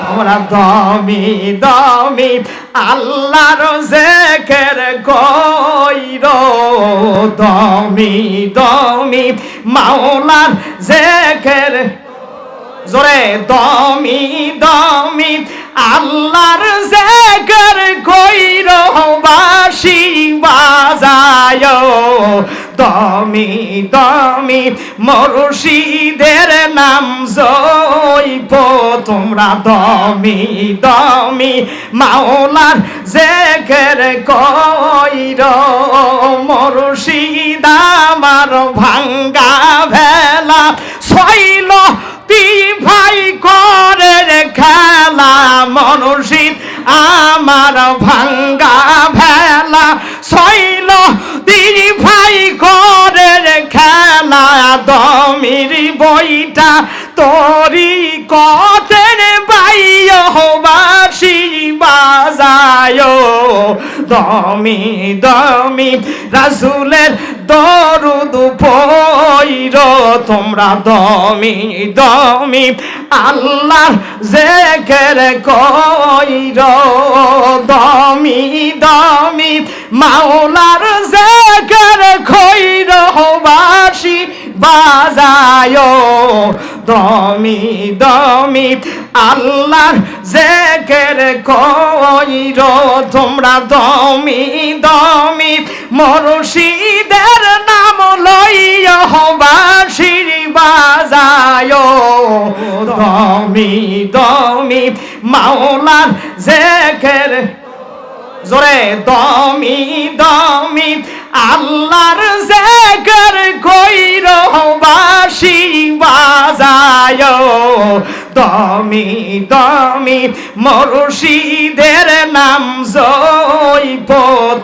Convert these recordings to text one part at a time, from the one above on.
তোমরা দমি দমি, আল্লাহর জেকের কইর, দমি দমি, মাওলার জেকের। জোরে, দমি দমি, আল্লাহর জেকের কইর বাসি বাজায় দমি দমি মরুষিদের নাম জৈব তোমরা দমি দমি মাওলার জেকের কইর মরুষিদ আমার ভাঙ্গা ভেলা শৈল তি ভাই করে খেলা। মনুষিত আমার ভাঙ্গা ভেলা শৈল তিনি ভাই করে খেলা দমির বইটা। তোরি কতের বাইয় বাসি বাজায়, দমি দমি, রাসুলের দরুদ পইর, তোমরা দমি দমি আল্লাহ জেকের কইর। মাওলার জেকের কইর বাসি বাজায়। দমি দমি, আল্লাহর জেকের কইর তোমরা দমি দমি, মরশিদের নাম লইয় বাসির বাজায়। দমি দমি, মাওলার জেকের জোরে, দমি দমি, আল্লাহর জেকের কইর বাসি বাজায়। দমি দমি মরুষিদের নাম জৈব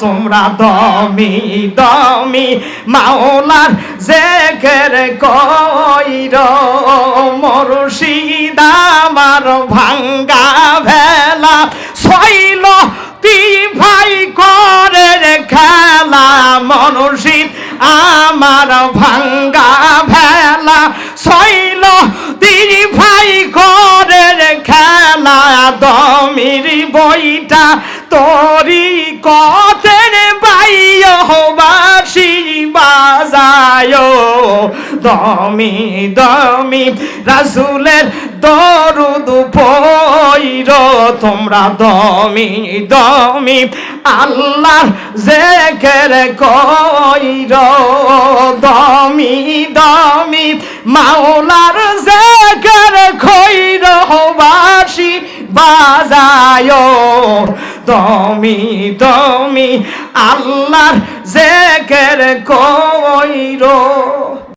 তোমরা। দমি দমি, মাওলার জেকের কইর মরুষিদ আমার ভাঙ্গা মনুষিত আমার ভাঙ্গা ভেলা শৈল দিদি ভাই করে খেলা দমির বইটা। তরি কতের বাইয় বাসি বাজায়। দমি দমি। রাসুলের দরুদ পইর তোমরা দমি দমি। আল্লাহ জেকের কইর দমি দমি। মাওলার জেকের খৈর বাসি বাজায়। দমি দমি। আল্লাহর জেকের কইর